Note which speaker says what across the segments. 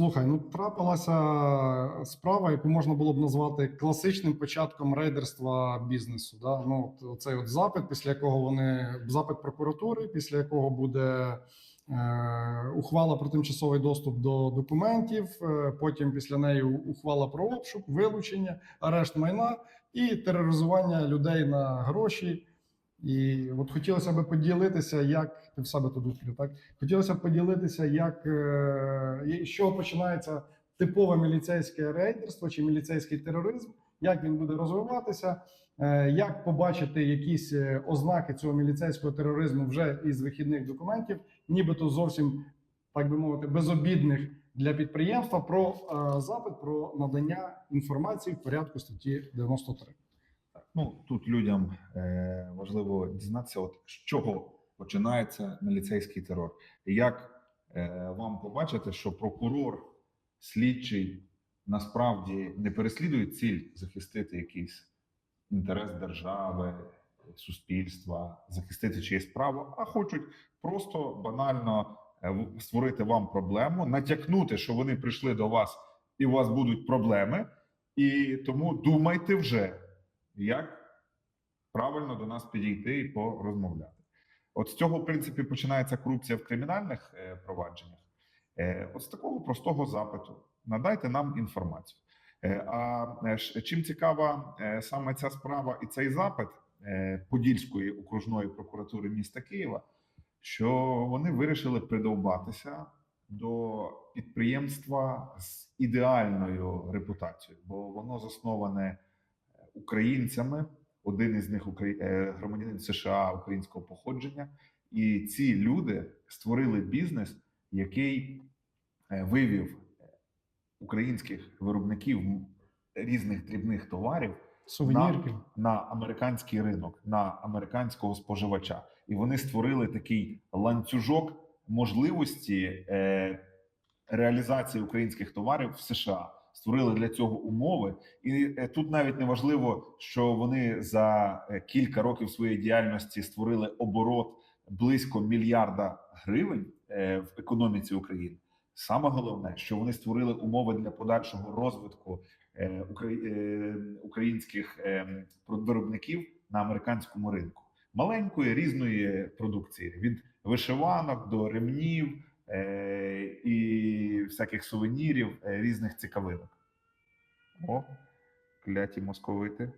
Speaker 1: Слухай, ну трапилася справа, яку можна було б назвати класичним початком рейдерства бізнесу. Да? Ну, цей от запит, після якого вони запит прокуратури, після якого буде е, ухвала про тимчасовий доступ до документів. е, потім після неї ухвала про обшук, вилучення, арешт майна і тероризування людей на гроші. І от хотілося б поділитися, як ти в себе тут відкрив, так? Хотілося б поділитися, як е, з чого починається типове міліцейське рейдерство чи міліцейський тероризм, як він буде розвиватися, е, як побачити якісь е, ознаки цього міліцейського тероризму вже із вихідних документів, нібито зовсім так би мовити, безобідних для підприємства про е, запит про надання інформації в порядку статті 93.
Speaker 2: Ну тут людям е, важливо дізнатися, от з чого починається міліцейський терор. І як е, вам побачити, що прокурор, слідчий насправді не переслідує ціль захистити якийсь інтерес держави, суспільства, захистити чиєсь право, а хочуть просто банально е, створити вам проблему, натякнути, що вони прийшли до вас і у вас будуть проблеми, і тому думайте вже як правильно до нас підійти і порозмовляти. От з цього, в принципі, починається корупція в кримінальних е, провадженнях. Е, от з такого простого запиту надайте нам інформацію. Е, а чим цікава саме ця справа і цей запит Подільської окружної прокуратури міста Києва, що вони вирішили придовбатися до підприємства з ідеальною репутацією, бо воно засноване українцями. Один із них е, громадянин США українського походження, і ці люди створили бізнес, який е, вивів українських виробників різних дрібних товарів
Speaker 1: Сувенірки.
Speaker 2: на американський ринок, на американського споживача, і вони створили такий ланцюжок можливості е, реалізації українських товарів в США. Створили для цього умови, і е, тут навіть не важливо, що вони за е, кілька років своєї діяльності створили оборот близько мільярда гривень е, в економіці України. Саме головне, що вони створили умови для подальшого розвитку укра- українських е, виробників на американському ринку. Маленької різної продукції від вишиванок до ремнів і всяких сувенірів, е, різних цікавинок. О, кляті московити.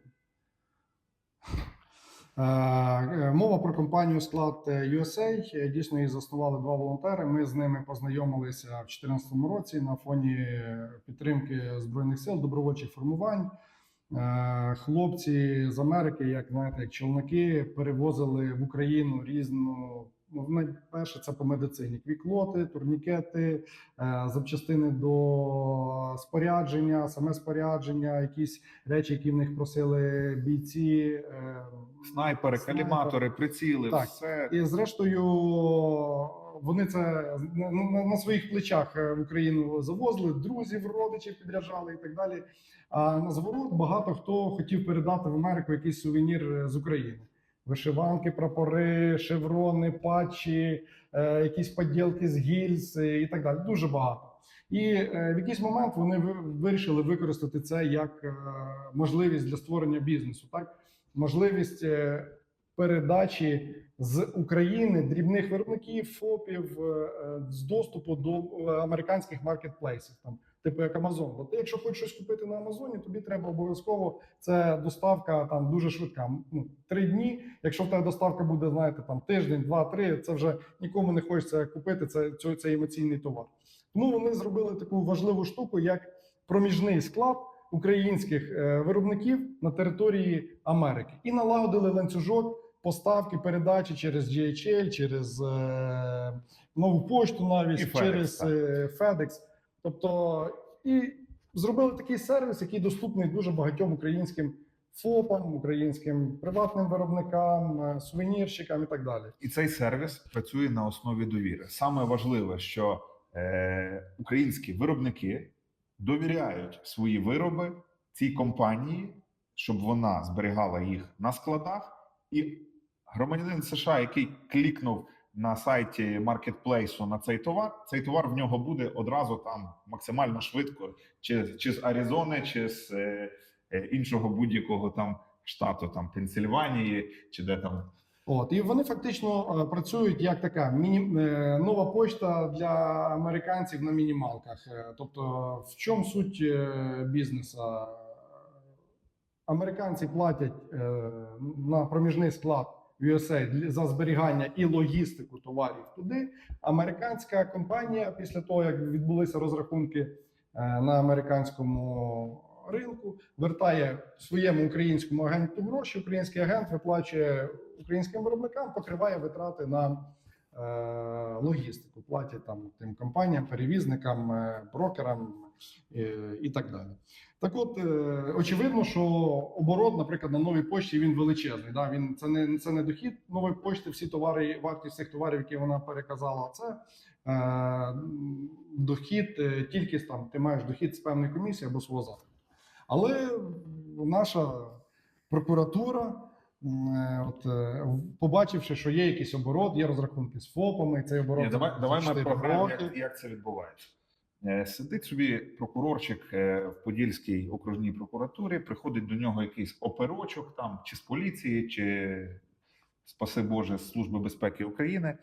Speaker 1: Е, е, Мова про компанію склад е, USA. Е, Дійсно, її заснували два волонтери. Ми з ними познайомилися в 2014 році на фоні підтримки збройних сил, добровольчих формувань. Е, Хлопці з Америки, як знаєте, як челноки, перевозили в Україну різну. Найперше, це по медицині: квіклоти, турнікети, е, запчастини до спорядження, саме спорядження, якісь речі, які в них просили бійці. е,
Speaker 2: Снайпери, каліматори, приціли,
Speaker 1: Так.
Speaker 2: все.
Speaker 1: І зрештою, вони це на, на, на своїх плечах е, в Україну завозили, друзів, родичів підряджали і так далі. А на зворот багато хто хотів передати в Америку якийсь сувенір з України. Вишиванки, прапори, шеврони, патчі, е, якісь поділки з гільз е, і так далі. Дуже багато. І е, в якийсь момент вони ви- вирішили використати це як е, можливість для створення бізнесу, так можливість е, передачі з України дрібних виробників, ФОПів е, е, з доступу до американських маркетплейсів, там типу як Amazon. Бо ти, якщо хочеш щось купити на Амазоні, тобі треба обов'язково це доставка там дуже швидка. Ну три дні. Якщо в тебе доставка буде, знаєте, там тиждень, два-три, це вже нікому не хочеться купити. Це це, це емоційний товар. Тому вони зробили таку важливу штуку, як проміжний склад українських е, виробників на території Америки і налагодили ланцюжок поставки передачі через DHL, через е, нову пошту, навіть
Speaker 2: І
Speaker 1: через е, FedEx. Тобто і зробили такий сервіс, який доступний дуже багатьом українським ФОПам, українським приватним виробникам, е, сувенірщикам і так далі.
Speaker 2: І цей сервіс працює на основі довіри. Саме важливе, що е, українські виробники довіряють свої вироби цій компанії, щоб вона зберігала їх на складах, і громадянин США, який клікнув на сайті маркетплейсу на цей товар, цей товар в нього буде одразу там максимально швидко, чи, чи з Аризони, чи з е, е, іншого будь-якого там штату, там Пенсильванії, чи де там.
Speaker 1: От і вони фактично е, працюють як така міні... е, нова почта для американців на мінімалках. Тобто, в чому суть бізнесу? Американці платять на проміжний склад USA за зберігання і логістику товарів туди. Американська компанія, після того як відбулися розрахунки е, на американському ринку, вертає своєму українському агенту гроші. Український агент виплачує українським виробникам, покриває витрати на е, логістику, платять там тим компаніям, перевізникам, е, брокерам і так далі. Так, от е, очевидно, що оборот, наприклад, на новій пошті він величезний. Да? Він це не це не дохід нової пошти. Всі товари, вартість цих товарів, які вона переказала, це е, дохід е, тільки там. Ти маєш дохід з певної комісії або свого заходу. Але наша прокуратура, е, от е, побачивши, що є якийсь оборот, є розрахунки з ФОПами, цей оборот
Speaker 2: Ні, давай, давай ми
Speaker 1: 4
Speaker 2: програємо, як, як це відбувається. Е, Сидить собі прокурорчик е, в Подільській окружній прокуратурі, приходить до нього якийсь оперочок там, чи з поліції, чи, спаси Боже, з Служби безпеки України.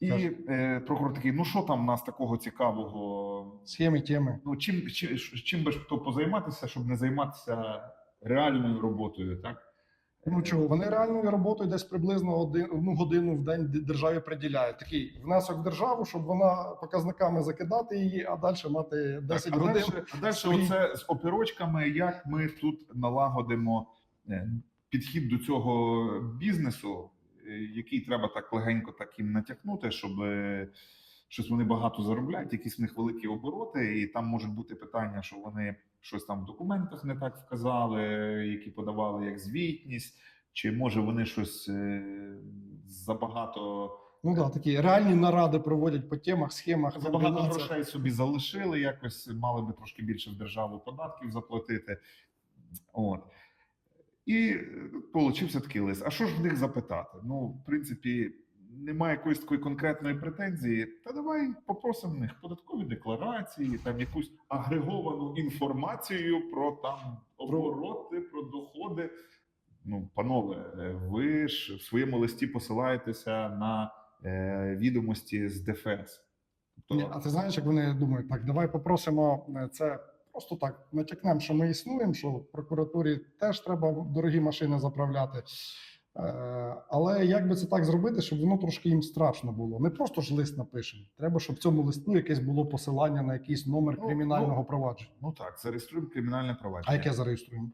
Speaker 2: І е, прокурор такий: ну що там в нас такого цікавого?
Speaker 1: Схеми, теми.
Speaker 2: Ну, чим, чим, чим би ж то позайматися, щоб не займатися реальною роботою, так?
Speaker 1: Ну чого, вони реальною роботою десь приблизно один, одну годину в день державі приділяють. Такий внесок в державу, щоб вона показниками закидати її, а далі мати 10
Speaker 2: Так, а
Speaker 1: годин.
Speaker 2: А далі
Speaker 1: свої-
Speaker 2: оце з оперочками, як ми тут налагодимо е, підхід до цього бізнесу, е, який треба так легенько так їм натякнути, щоб е, щось вони багато заробляють, якісь в них великі обороти, і там можуть бути питання, що вони щось там в документах не так вказали, які подавали як звітність, чи може вони щось е, забагато.
Speaker 1: Ну да, такі реальні наради проводять по темах, схемах,
Speaker 2: Забагато
Speaker 1: комбінаціях.
Speaker 2: грошей собі залишили, якось мали би трошки більше в державу податків заплатити. От. І получився такий лист. А що ж в них запитати? Ну, в принципі, немає якоїсь такої конкретної претензії. Та давай попросимо в них податкові декларації, там якусь агреговану інформацію про там обороти, про доходи. Ну, панове, е, ви ж в своєму листі посилаєтеся на е, відомості з ДФС. Тобто,
Speaker 1: Ні, а ти знаєш, як вони думають, так давай попросимо е, це просто так натякнемо, що ми існуємо, що в прокуратурі теж треба дорогі машини заправляти. Е, але як би це так зробити, щоб воно трошки їм страшно було? Не просто ж лист напишемо. Треба, щоб в цьому листу якесь було посилання на якийсь номер
Speaker 2: Ну,
Speaker 1: кримінального
Speaker 2: ну,
Speaker 1: провадження.
Speaker 2: ну так, зареєструємо кримінальне провадження.
Speaker 1: А яке зареєструємо?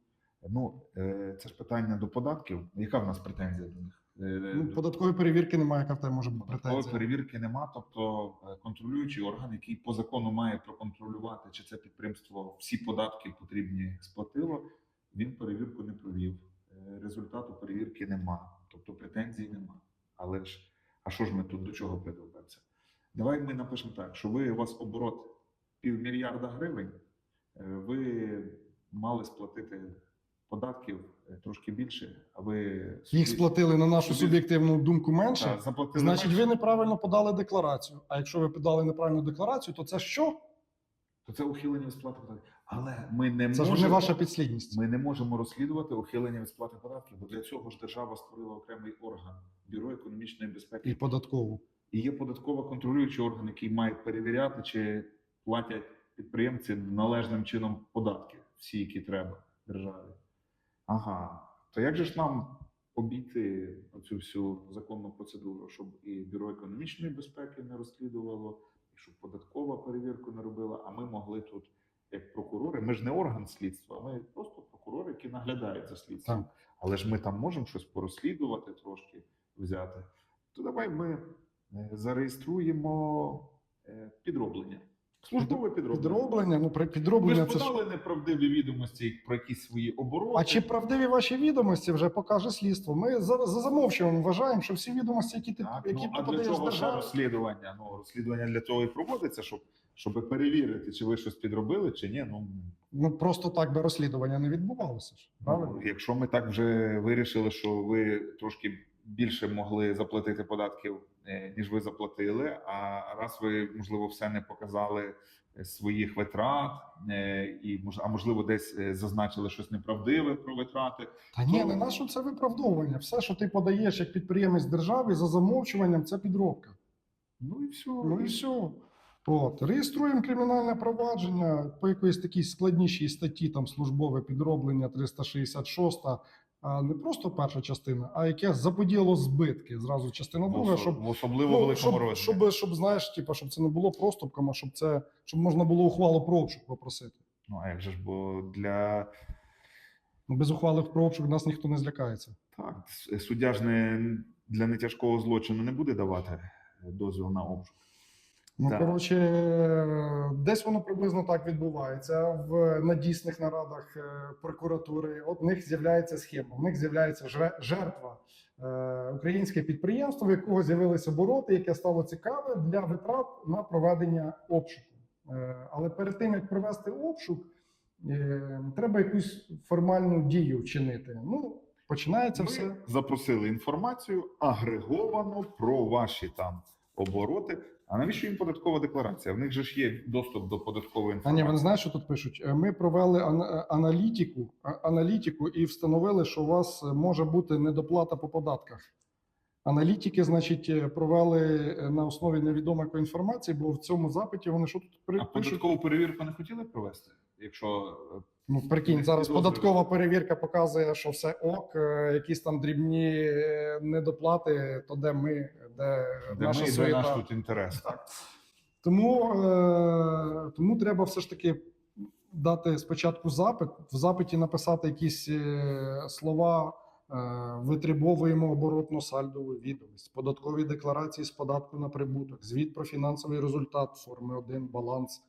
Speaker 2: Ну, е, це ж питання до податків. Яка в нас претензія до них? Е,
Speaker 1: Ну, податкової перевірки немає, яка в тебе може бути
Speaker 2: податкової перевірки нема. Тобто контролюючий орган, який по закону має проконтролювати, чи це підприємство всі податки потрібні сплатило, він перевірку не провів. Результату перевірки нема, тобто претензій нема. Але ж, а що ж ми тут до чого придивимося? Давай ми напишемо так, що ви у вас оборот півмільярда гривень, е, ви мали сплатити податків е, трошки більше, а ви
Speaker 1: Їх сплатили на нашу суб'єктивну думку менше.
Speaker 2: Так, заплатили
Speaker 1: Значить,
Speaker 2: менше,
Speaker 1: ви неправильно подали декларацію. А якщо ви подали неправильну декларацію, то це що?
Speaker 2: то це ухилення сплати податків. Але ми не
Speaker 1: Це ж не ваша підслідність.
Speaker 2: ми не можемо розслідувати ухилення від сплати податків, бо для цього ж держава створила окремий орган бюро економічної безпеки.
Speaker 1: І податкову.
Speaker 2: І є податково контролюючий орган, який має перевіряти, чи платять підприємці належним чином податки, всі, які треба державі. Ага, то як же ж нам обійти цю всю законну процедуру, щоб і бюро економічної безпеки не розслідувало, і щоб податкова перевірку не робила, а ми могли тут, як прокурори, ми ж не орган слідства, ми просто прокурори, які наглядають за слідством.
Speaker 1: Так.
Speaker 2: Але ж ми там можемо щось порозслідувати трошки взяти. То давай ми е, зареєструємо е, підроблення. Службове підроблення.
Speaker 1: Підроблення, ну при
Speaker 2: Ви
Speaker 1: підроблення це ж.
Speaker 2: подали неправдиві відомості про якісь свої обороти.
Speaker 1: А чи правдиві ваші відомості вже покаже слідство? Ми за, за замовчуванням вважаємо, що всі відомості, які ти
Speaker 2: так,
Speaker 1: які
Speaker 2: ну,
Speaker 1: ти
Speaker 2: а для
Speaker 1: подаєш з
Speaker 2: цього що розслідування? Ну розслідування для того і проводиться, щоб, щоб перевірити, чи ви щось підробили, чи ні. Ну,
Speaker 1: ну просто так би розслідування не відбувалося ж. Правильно?
Speaker 2: ну якщо ми так вже вирішили, що ви трошки більше могли заплатити податків, е, ніж ви заплатили. А раз ви можливо все не показали е, своїх витрат, е, і а можливо, десь зазначили щось неправдиве про витрати.
Speaker 1: Та ні,
Speaker 2: То-
Speaker 1: не на що це виправдовування. Все, що ти подаєш як підприємець держави, за замовчуванням, це підробка.
Speaker 2: Ну і все.
Speaker 1: Ну і все. От, реєструємо кримінальне провадження по якоїсь такій складнішій статті, там службове підроблення 366, а не просто перша частина, а яке заподіло збитки. Зразу частина друга, щоб
Speaker 2: в особливо
Speaker 1: ну,
Speaker 2: великому
Speaker 1: щоб,
Speaker 2: розмірі.
Speaker 1: щоб, щоб, знаєш, типу, щоб це не було проступком, а щоб це щоб можна було ухвалу про обшук попросити.
Speaker 2: Ну а як же ж, бо для
Speaker 1: Ну, без ухвали про обшук нас ніхто не злякається.
Speaker 2: так, суддя ж не для нетяжкого злочину не буде давати дозвіл на обшук.
Speaker 1: Ну,
Speaker 2: Так.
Speaker 1: коротше, десь воно приблизно так відбувається в на дійсних нарадах е, прокуратури. От в них з'являється схема, в них з'являється жертва. е, Українське підприємство, в якого з'явилися обороти, яке стало цікаве для витрат на проведення обшуку. Е, Але перед тим як провести обшук, треба якусь формальну дію вчинити. Ну, починається
Speaker 2: Ми
Speaker 1: все.
Speaker 2: запросили інформацію агреговано про ваші там обороти. А навіщо їм податкова декларація? В них же ж є доступ до податкової
Speaker 1: А ні, вони знають, що тут пишуть. Е, Ми провели е, аналітику, аналітику і встановили, що у вас е, може бути недоплата по податках. Аналітики, значить, е, провели е, на основі невідомої інформації, бо в цьому запиті вони що тут при-
Speaker 2: А
Speaker 1: пишуть?
Speaker 2: податкову перевірку не хотіли провести? Якщо е,
Speaker 1: Ну, прикинь, зараз податкова перевірка показує, що все ок, е, якісь там дрібні е, недоплати, то де ми, де,
Speaker 2: де
Speaker 1: наша
Speaker 2: ми, де наш тут інтерес.
Speaker 1: Тому, е, тому треба все ж таки дати спочатку запит, в запиті написати якісь е, слова. Витребовуємо оборотно сальдову відомість, податкові декларації з податку на прибуток, звіт про фінансовий результат форми 1, баланс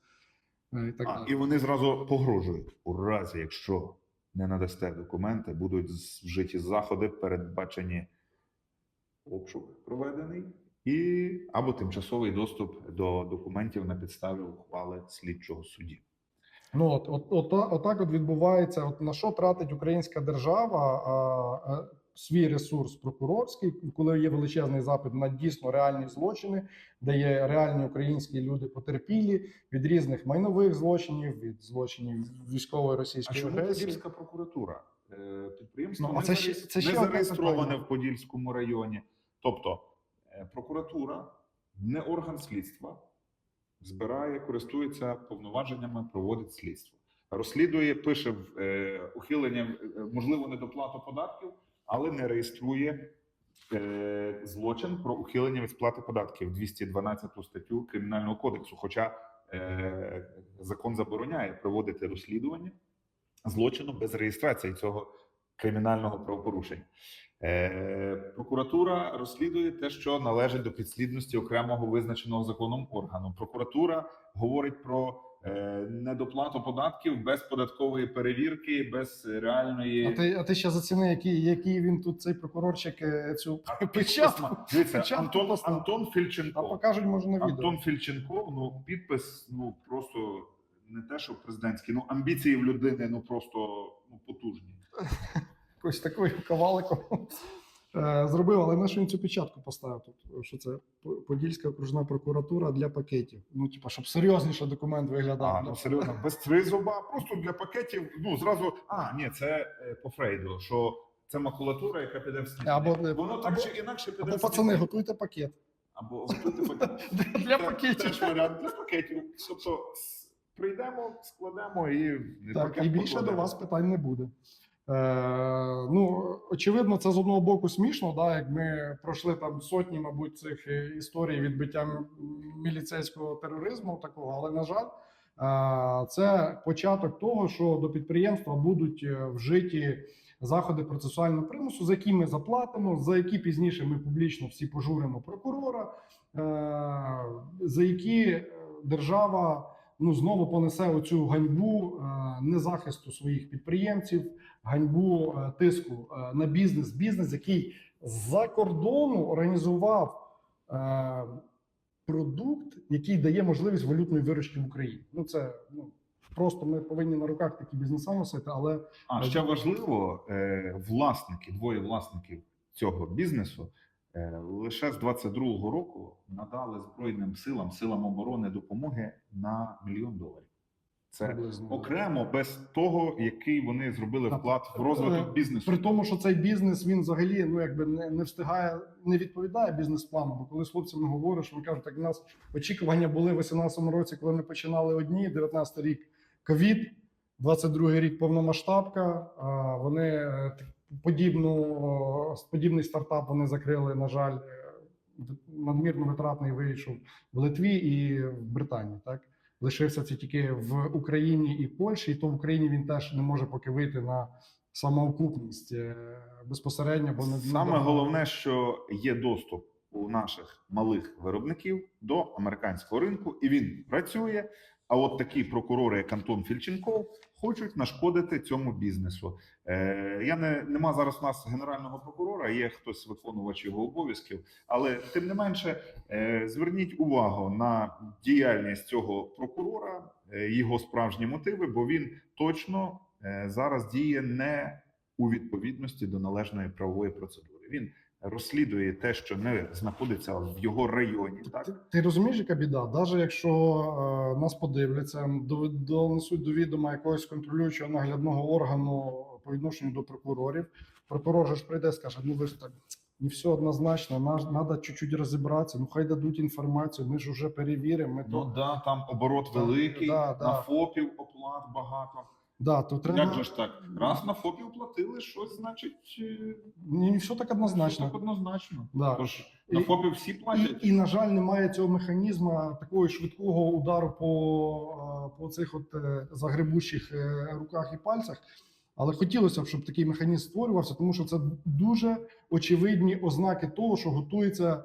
Speaker 1: і так
Speaker 2: А, і вони зразу погрожують у разі, якщо не надасте документи, будуть вжиті заходи, передбачені обшук проведений, і або тимчасовий доступ до документів на підставі ухвали слідчого судді.
Speaker 1: Ну от, от, от, та- отак от відбувається. От на що тратить українська держава а, а, свій ресурс прокурорський, коли є величезний запит на дійсно реальні злочини, де є реальні українські люди потерпілі від різних майнових злочинів, від злочинів військової російської агресії.
Speaker 2: Подільська прокуратура? Е, Підприємство
Speaker 1: Ну, а
Speaker 2: не,
Speaker 1: це ще- це
Speaker 2: не зареєстроване в Подільському районі. Тобто е, прокуратура не орган слідства, збирає, користується повноваженнями, проводить слідство. Розслідує, пише в е, ухилення, е, можливо, недоплату податків, але не реєструє е, злочин про ухилення від сплати податків 212 статтю Кримінального кодексу. Хоча е, закон забороняє проводити розслідування злочину без реєстрації цього кримінального правопорушення. Е, прокуратура розслідує те, що належить до підслідності окремого визначеного законом органу. Прокуратура говорить про недоплату податків без податкової перевірки, без реальної
Speaker 1: А ти, а ти ще заціни, який, який він тут цей прокурорчик е, цю печатку.
Speaker 2: Дивіться, Антон. Антон
Speaker 1: А покажуть, може, на відео.
Speaker 2: Антон Фільченков, ну підпис, ну просто не те, що президентський, ну амбіції в людини, ну просто ну потужні.
Speaker 1: якось такою каваликом е, зробив, але на що він цю печатку поставив тут? Що це Подільська окружна прокуратура для пакетів. Ну, типа, щоб серйозніше документ виглядав.
Speaker 2: А, ну серйозно, без тризуба, просто для пакетів. Ну зразу, а ні, це е, по Фрейду, що це макулатура, яка піде в сміття.
Speaker 1: Або, е,
Speaker 2: Воно так
Speaker 1: або-
Speaker 2: чи інакше піде
Speaker 1: Або
Speaker 2: в
Speaker 1: пацани, готуйте пакет.
Speaker 2: або готуйте пакет.
Speaker 1: Для пакетів.
Speaker 2: Для пакетів. Тобто прийдемо, складемо і
Speaker 1: Так, і більше до вас питань не буде. Е, ну, очевидно, це з одного боку смішно, да, як ми пройшли там сотні, мабуть, цих е, історій відбиття міліцейського тероризму, такого, але на жаль, е, це початок того, що до підприємства будуть вжиті заходи процесуального примусу, за які ми заплатимо, за які пізніше ми публічно всі пожуримо прокурора, за які держава ну знову понесе оцю ганьбу е, незахисту своїх підприємців, ганьбу е, тиску е, на бізнес. Бізнес, який з-за кордону організував продукт, який дає можливість валютної виручки в Україні. Ну це ну просто ми повинні на руках такі бізнеса носити, але
Speaker 2: А ще важливо, власники, двоє власників цього бізнесу Лише з 22-го року надали Збройним силам, силам оборони допомоги на мільйон доларів. Це
Speaker 1: приблизно.
Speaker 2: окремо без того, який вони зробили
Speaker 1: Так.
Speaker 2: вклад в розвиток
Speaker 1: Е,
Speaker 2: бізнесу.
Speaker 1: При тому, що цей бізнес він взагалі ну якби не, не встигає, не відповідає бізнес-плану. Бо коли з хлопцями говориш, вони кажуть, так у нас очікування були в 18-му році, коли ми починали одні, 19-й рік ковід, 22-й рік повномасштабка. Вони е, подібну о, подібний стартап вони закрили. На жаль, е, надмірно витратний вийшов в Литві і в Британії. Так лишився це тільки в Україні і Польщі, і то в Україні він теж не може поки вийти на самоокупність е, безпосередньо, бо не
Speaker 2: Саме
Speaker 1: не-
Speaker 2: головне, що є доступ у наших малих виробників до американського ринку, і він працює. А от такі прокурори, як Антон Фільченков, хочуть нашкодити цьому бізнесу. Е, я не нема зараз у нас генерального прокурора, є хтось виконувач його обов'язків, але тим не менше, е, зверніть увагу на діяльність цього прокурора, е, його справжні мотиви, бо він точно е, зараз діє не у відповідності до належної правової процедури. Він розслідує те, що не знаходиться в його районі. Так
Speaker 1: ти розумієш, яка біда? Навіть якщо е, нас подивляться, до- донесуть до відома якогось контролюючого наглядного органу по відношенню до прокурорів, прокурор же ж прийде і скаже: ну ви ж так не все однозначно, треба чуть-чуть розібратися. Ну хай дадуть інформацію. Ми ж вже перевіримо. Ми
Speaker 2: ну
Speaker 1: то
Speaker 2: да, там оборот великий,
Speaker 1: да,
Speaker 2: на
Speaker 1: да.
Speaker 2: ФОПів оплат багато.
Speaker 1: Да, то треба
Speaker 2: Як же ж так? Раз на ФОПів платили, щось значить е,
Speaker 1: не все так
Speaker 2: все
Speaker 1: однозначно.
Speaker 2: так однозначно.
Speaker 1: Да.
Speaker 2: Тож на
Speaker 1: І-
Speaker 2: ФОПів всі платять.
Speaker 1: І, і, на жаль, немає цього механізму такого швидкого удару по, е, по цих от е, загребущих е, руках і пальцях. Але хотілося б, щоб такий механізм створювався, тому що це дуже очевидні ознаки того, що готується е,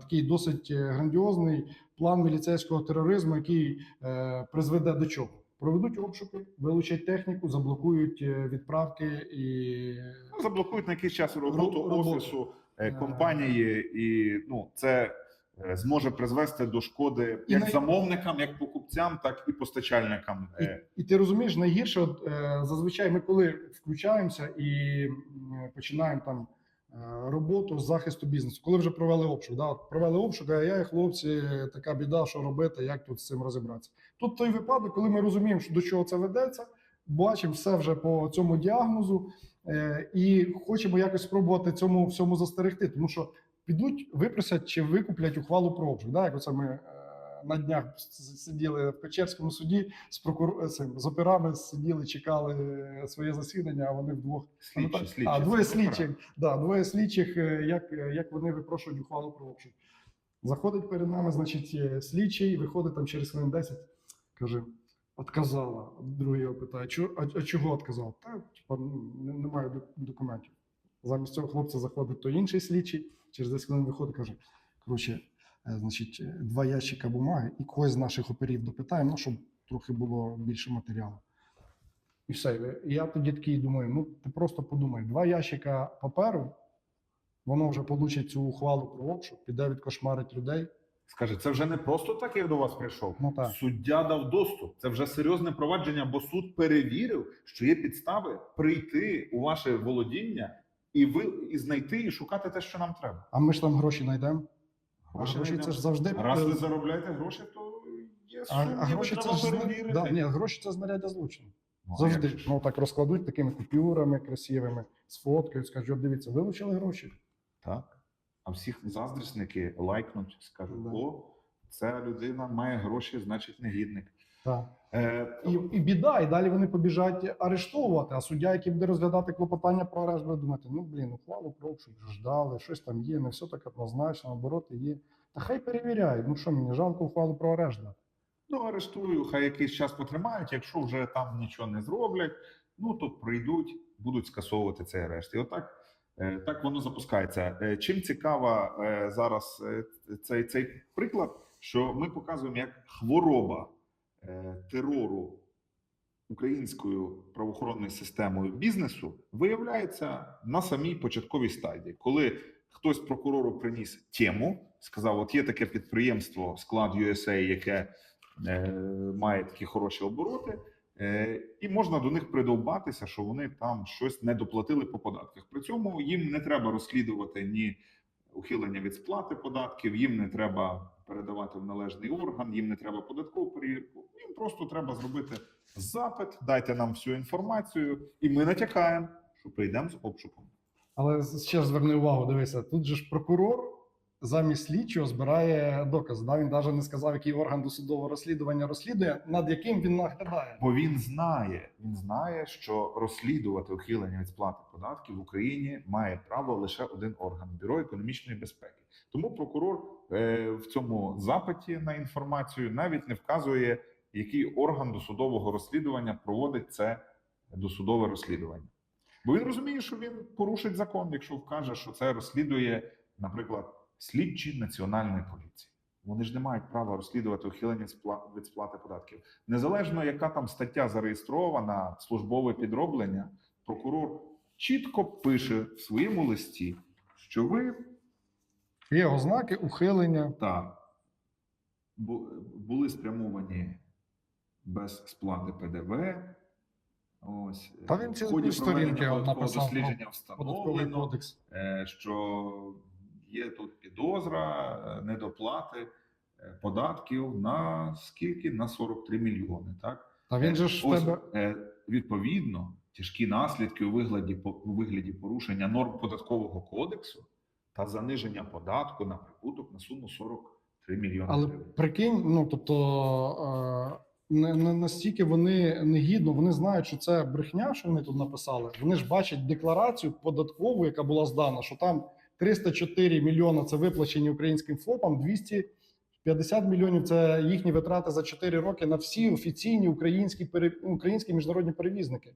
Speaker 1: такий досить грандіозний план міліцейського тероризму, який е, призведе до чого? Проведуть обшуки, вилучать техніку, заблокують е, відправки і
Speaker 2: Ну, заблокують на якийсь час роботу
Speaker 1: Роб-
Speaker 2: офісу е,
Speaker 1: Е.
Speaker 2: компанії, і ну це зможе призвести до шкоди
Speaker 1: І
Speaker 2: як
Speaker 1: най-
Speaker 2: замовникам, як покупцям, так і постачальникам. Е,
Speaker 1: І ти розумієш, найгірше, от, зазвичай ми коли включаємося і починаємо там роботу з захисту бізнесу, коли вже провели обшук. Да? От провели обшук, а я, хлопці, така біда, що робити, як тут з цим розібратися. Тут той випадок, коли ми розуміємо, що до чого це ведеться, бачимо все вже по цьому діагнозу е, і хочемо якось спробувати цьому всьому застерегти, тому що підуть, випросять чи викуплять ухвалу про обшук. Да? Як оце ми е, на днях сиділи в Печерському суді з прокур... цим, з операми сиділи, чекали е, своє засідання, а вони вдвох
Speaker 2: слідчі,
Speaker 1: Ну, так.
Speaker 2: слідчі,
Speaker 1: а двоє слідчих, да, двоє слідчих, е, як, е, як вони випрошують ухвалу про обшук. Заходить перед нами, значить, слідчий, виходить там через хвилин 10, каже: отказала. Другий його питає, а, а чого отказав? Та типа, немає документів. Замість цього хлопця заходить той інший слідчий, через 10 хвилин виходить, каже: коротше, значить, е, два ящика бумаги і когось з наших оперів допитаємо, ну, щоб трохи було більше матеріалу. І все. І я тоді такий думаю: ну ти просто подумай, два ящика паперу, воно вже получить цю ухвалу про обшук, піде відкошмарить людей.
Speaker 2: Скаже, це вже не просто так, як до вас прийшов.
Speaker 1: Ну так.
Speaker 2: Суддя дав доступ. Це вже серйозне провадження, бо суд перевірив, що є підстави прийти у ваше володіння і ви і знайти і шукати те, що нам треба.
Speaker 1: А ми ж там гроші знайдемо. А
Speaker 2: Гроші
Speaker 1: гроші це ж завжди.
Speaker 2: Раз ви
Speaker 1: е,
Speaker 2: заробляєте гроші, то є
Speaker 1: а,
Speaker 2: сумніви,
Speaker 1: а гроші це ж
Speaker 2: перевірити.
Speaker 1: да, ні, гроші це знаряддя злочину.
Speaker 2: Ну,
Speaker 1: Завжди.
Speaker 2: як?
Speaker 1: Ну так розкладуть такими купюрами красивими, сфоткають, скажуть, «От дивіться, вилучили гроші.
Speaker 2: Так. А всіх заздрісники лайкнуть, скажуть,
Speaker 1: Да.
Speaker 2: о, ця людина має гроші, значить негідник.
Speaker 1: Так.
Speaker 2: Е,
Speaker 1: І, і біда, і далі вони побіжать арештовувати. А суддя, який буде розглядати клопотання про арешт, буде думати: ну блін, ухвалу про обшук ждали, щось там є, не все так однозначно, обороти є. Та хай перевіряють. Ну що мені жалко ухвалу про арешт дати.
Speaker 2: Ну, арештую, хай якийсь час потримають. Якщо вже там нічого не зроблять, ну то прийдуть, будуть скасовувати цей арешт. І отак е, так воно запускається. Е, Чим цікава зараз цей, цей приклад, що ми показуємо, як хвороба терору українською правоохоронною системою бізнесу виявляється на самій початковій стадії, коли хтось прокурору приніс тему, сказав: от є таке підприємство, склад USA, яке е, має такі хороші обороти, е, і можна до них придовбатися, що вони там щось не доплатили по податках. При цьому їм не треба розслідувати ні ухилення від сплати податків, їм не треба передавати в належний орган, їм не треба податкову перевірку. Їм просто треба зробити запит, дайте нам всю інформацію, і ми натякаємо, що прийдемо з обшуком.
Speaker 1: Але ще зверни увагу, дивися, тут же ж прокурор замість слідчого збирає докази. Да? Він навіть не сказав, який орган досудового розслідування розслідує, над яким він наглядає.
Speaker 2: Бо він знає, він знає, що розслідувати ухилення від сплати податків в Україні має право лише один орган бюро економічної безпеки. Тому прокурор е, в цьому запиті на інформацію навіть не вказує, який орган досудового розслідування проводить це досудове розслідування. Бо він розуміє, що він порушить закон, якщо вкаже, що це розслідує, наприклад, слідчі національної поліції. Вони ж не мають права розслідувати ухилення від сплати податків. Незалежно, яка там стаття зареєстрована, службове підроблення, прокурор чітко пише в своєму листі, що ви
Speaker 1: Є ознаки ухилення.
Speaker 2: та були спрямовані без сплати ПДВ. Ось
Speaker 1: Та він
Speaker 2: в ході
Speaker 1: сторінки
Speaker 2: проведення
Speaker 1: написав
Speaker 2: дослідження встановлено,
Speaker 1: кодекс.
Speaker 2: е, що є тут підозра е, недоплати е, податків на скільки? На 43 мільйони. Так
Speaker 1: А він же ж
Speaker 2: Ось,
Speaker 1: тебе
Speaker 2: е, відповідно тяжкі наслідки у вигляді у вигляді порушення норм податкового кодексу та заниження податку на прибуток на суму 43 мільйони
Speaker 1: Але
Speaker 2: гривень.
Speaker 1: прикинь, ну тобто е, не, не настільки вони негідно, вони знають, що це брехня, що вони тут написали. Вони ж бачать декларацію податкову, яка була здана, що там 304 мільйони це виплачені українським ФОПам, 250 мільйонів це їхні витрати за 4 роки на всі офіційні українські українські міжнародні перевізники.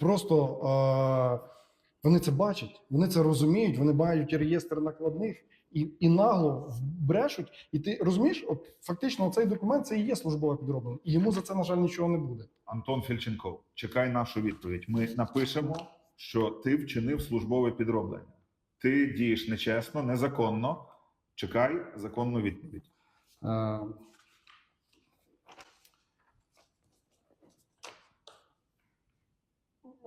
Speaker 1: Просто е, вони це бачать, вони це розуміють, вони мають реєстр накладних і, і нагло брешуть. І ти розумієш, от фактично цей документ це і є службове підроблення, і йому за це, на жаль, нічого не буде.
Speaker 2: Антон Фільченков, чекай нашу відповідь. Ми напишемо, що ти вчинив службове підроблення. Ти дієш нечесно, незаконно. Чекай законну відповідь.
Speaker 1: Е,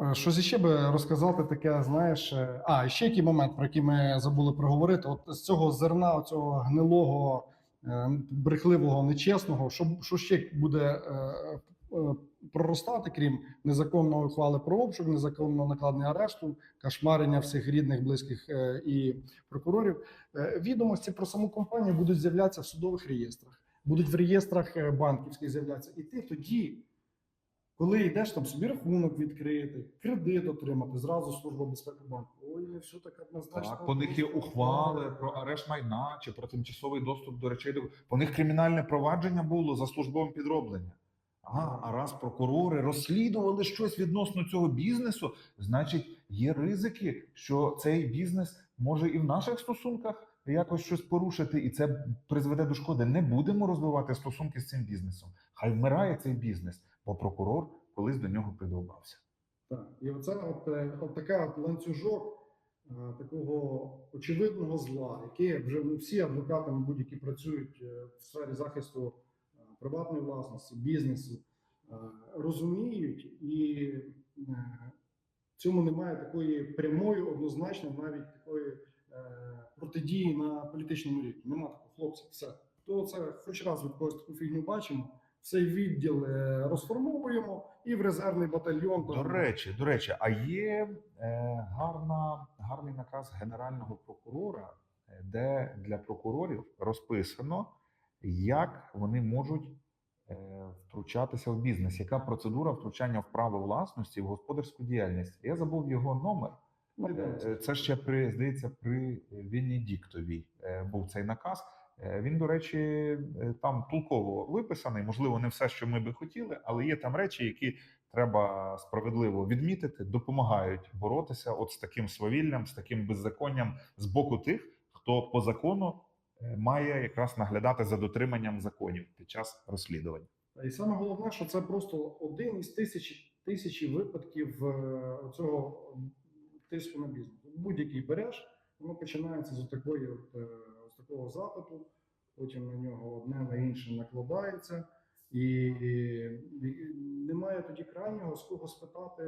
Speaker 1: Е, Щось ще би розказати таке, знаєш. е, А, ще який момент, про який ми забули проговорити. От з цього зерна, цього гнилого, брехливого, нечесного, що, що ще буде проростати, крім незаконної ухвали про обшук, незаконного накладення арешту, кошмарення всіх рідних, близьких е, і прокурорів. Е, Відомості про саму компанію будуть з'являтися в судових реєстрах, будуть в реєстрах е, банківських з'являтися. І ти тоді, коли йдеш там собі рахунок відкрити, кредит отримати, зразу служба безпеки банку. Ой, не все так однозначно.
Speaker 2: Так, по них є ухвали про арешт майна чи про тимчасовий доступ до речей. По них кримінальне провадження було за службовим підробленням. А раз прокурори розслідували щось відносно цього бізнесу, значить є ризики, що цей бізнес може і в наших стосунках якось щось порушити, і це призведе до шкоди. Не будемо розвивати стосунки з цим бізнесом. Хай вмирає цей бізнес, бо прокурор колись до нього придовбався.
Speaker 1: Так, і оце от, е, от така от ланцюжок е, такого очевидного зла, яке вже всі адвокати, мабуть, які працюють е, в сфері захисту приватної власності, бізнесу, е, розуміють, і е, в цьому немає такої прямої, однозначно, навіть такої е, протидії на політичному рівні. Нема такого хлопців. Все. То це хоч раз від когось таку фігню бачимо. Цей відділ розформовуємо і в резервний батальйон.
Speaker 2: До речі, до речі, а є е, гарна, гарний наказ генерального прокурора, де для прокурорів розписано, як вони можуть е, втручатися в бізнес, яка процедура втручання в право власності в господарську діяльність. Я забув його номер. Е, е, Це ще при здається при Венедіктовій е, був цей наказ. Він, до речі, там толково виписаний. Можливо, не все, що ми би хотіли, але є там речі, які треба справедливо відмітити, допомагають боротися от з таким свавіллям, з таким беззаконням з боку тих, хто по закону має якраз наглядати за дотриманням законів під час розслідувань.
Speaker 1: І саме головне, що це просто один із тисячі тисячі випадків е, цього тиску на бізнес. Будь-який береш, воно починається з такої, от, е, з такого запиту, потім на нього одне на інше накладається, і, немає тоді крайнього з кого спитати,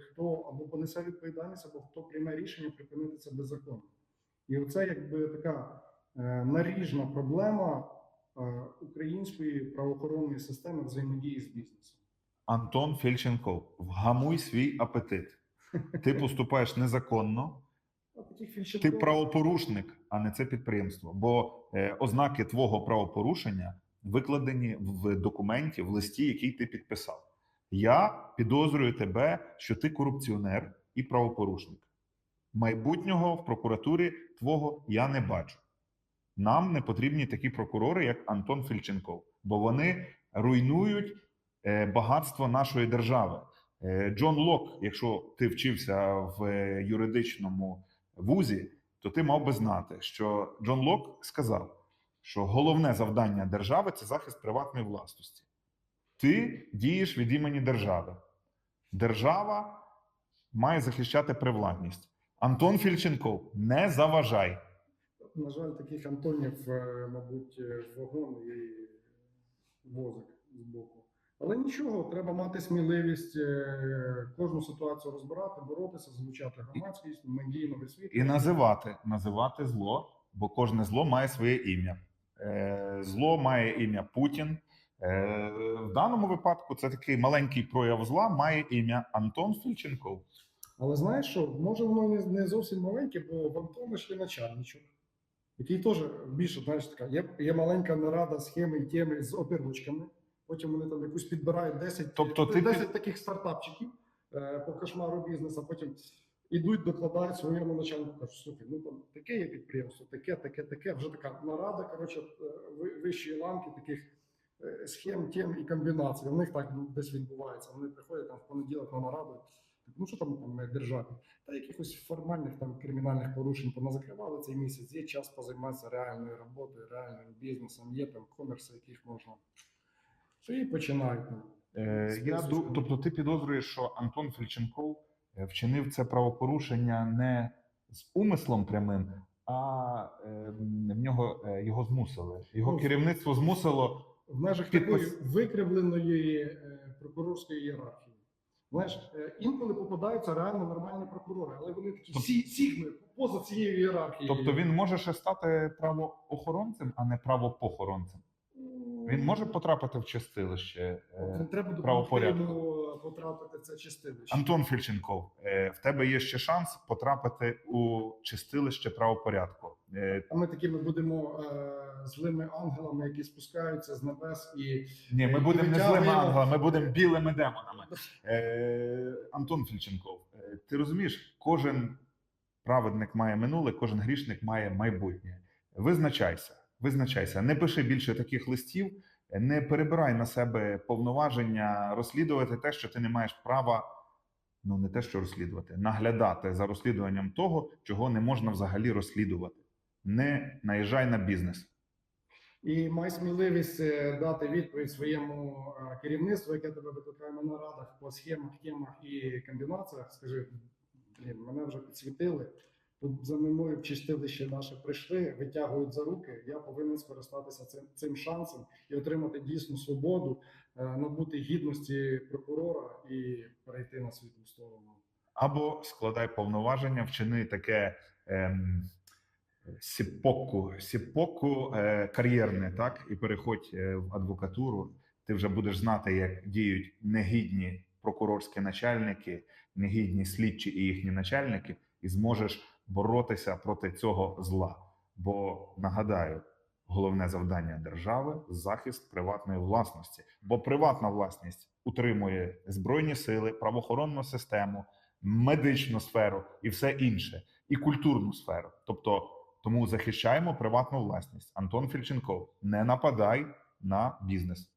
Speaker 1: хто або понесе відповідальність, або хто прийме рішення припинити це беззаконно. І оце якби така е, наріжна проблема е, української правоохоронної системи взаємодії з бізнесом.
Speaker 2: Антон Фельченков, вгамуй свій апетит. Ти поступаєш незаконно, ти правопорушник, а не це підприємство. Бо е, ознаки твого правопорушення викладені в документі, в листі, який ти підписав. Я підозрюю тебе, що ти корупціонер і правопорушник. Майбутнього в прокуратурі твого я не бачу. Нам не потрібні такі прокурори, як Антон Фільченков, бо вони руйнують е, багатство нашої держави. Е, Джон Лок, якщо ти вчився в е, юридичному вузі, то ти мав би знати, що Джон Лок сказав, що головне завдання держави це захист приватної власності. Ти дієш від імені держави. Держава має захищати приватність. Антон Фільченков, не заважай.
Speaker 1: На жаль, таких Антонів, е, мабуть, е, вагон і возик з боку. Але нічого, треба мати сміливість е, кожну ситуацію розбирати, боротися, залучати громадськість, медійно висвітлювати.
Speaker 2: І називати, називати зло, бо кожне зло має своє ім'я. Зло має ім'я Путін. В даному випадку це такий маленький прояв зла, має ім'я Антон Фільченков.
Speaker 1: Але знаєш що, може воно не, не зовсім маленьке, бо в Антона ще начальничок, який теж більше, знаєш, така, є, є маленька нарада схеми і теми з опірочками. Потім вони там якусь підбирають 10,
Speaker 2: Тобто ти
Speaker 1: 10 таких стартапчиків е, по кошмару бізнесу, а потім ідуть, докладають своєму начальнику, кажуть, слухай, ну там таке є підприємство, таке, таке, таке. Вже така нарада, коротше, е, вищої ланки таких е, схем, тем і комбінацій. У них так ну, десь відбувається. Вони приходять там в понеділок на нараду. Ну що там там е, державі? Та якихось формальних там кримінальних порушень позакривали цей місяць. Є час позайматися реальною роботою, реальним бізнесом, є там комерси, яких можна. Що і починають там.
Speaker 2: Е, Я, тобто ти підозрюєш, що Антон Фільченков е, вчинив це правопорушення не з умислом прямим, а е, в нього е, його змусили. Його
Speaker 1: Ну,
Speaker 2: керівництво змусило.
Speaker 1: в межах
Speaker 2: Підпис.
Speaker 1: такої викривленої е, прокурорської ієрархії. Знаєш, е, інколи попадаються реально нормальні прокурори, але вони такі
Speaker 2: Тоб-
Speaker 1: сі, сігми поза цією ієрархією.
Speaker 2: Тобто він може ще стати правоохоронцем, а не правопохоронцем. Він може потрапити в чистилище. е,
Speaker 1: треба допомогти
Speaker 2: правопорядку.
Speaker 1: Потрапити в це чистилище.
Speaker 2: Антон Фільченков, е, в тебе є ще шанс потрапити у чистилище правопорядку. Е,
Speaker 1: А ми такими будемо е, злими ангелами, які спускаються з небес і
Speaker 2: Ні, ми будемо не злими ангелами, ми будемо білими демонами. Антон Фільченков, ти розумієш, кожен праведник має минуле, кожен грішник має майбутнє. Визначайся, визначайся, не пиши більше таких листів, не перебирай на себе повноваження розслідувати те, що ти не маєш права. Ну, не те, що розслідувати, наглядати за розслідуванням того, чого не можна взагалі розслідувати. Не наїжджай на бізнес.
Speaker 1: І май сміливість е, дати відповідь своєму е, керівництву, яке тебе викликає на нарадах по схемах, темах і комбінаціях. Скажи, блін, мене вже підсвітили. Тут за мною в чистилище наше прийшли, витягують за руки. Я повинен скористатися цим, цим шансом і отримати дійсну свободу, е, набути гідності прокурора і перейти на світлу сторону.
Speaker 2: або складай повноваження, вчини таке ем, сіпоку, сіпоку е, кар'єрне, так, і переходь е, в адвокатуру. Ти вже будеш знати, як діють негідні прокурорські начальники, негідні слідчі і їхні начальники, і зможеш боротися проти цього зла. Бо нагадаю, головне завдання держави захист приватної власності, бо приватна власність утримує збройні сили, правоохоронну систему, медичну сферу і все інше, і культурну сферу. Тобто, тому захищаємо приватну власність. Антон Фільченков, не нападай на бізнес.